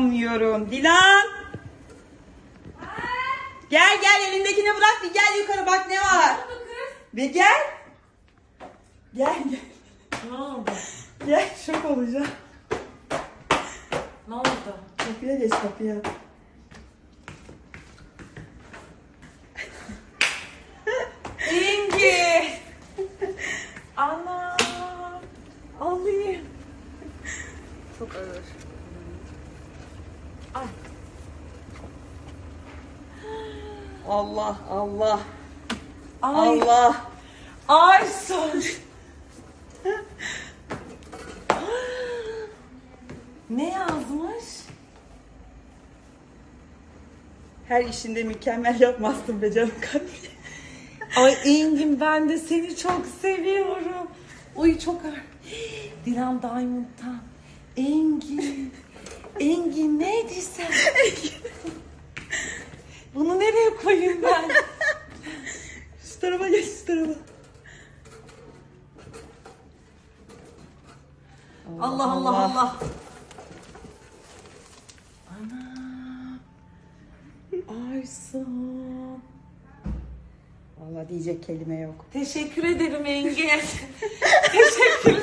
İnanmıyorum. Dilan. Gel gel elindekini bırak bir gel yukarı bak ne var. Bir gel. Gel gel. Ne oldu? Gel şok olacağım. Ne oldu? Kapıya geç kapıya. İngi. Ana. Alayım. Çok ağır. Allah Allah. Ay. Allah. Ay son. ne yazmış? Her işinde mükemmel yapmazsın be canım kalbim. Ay Engin ben de seni çok seviyorum. Uy çok ağır. Dilan Diamond'dan. Engin. Engin neydi sen? Bunu nereye koyayım ben? Şu tarafa geç şu tarafa. Allah Allah Allah. Ana. Aysun. Vallahi diyecek kelime yok. Teşekkür ederim Engin. Teşekkürler.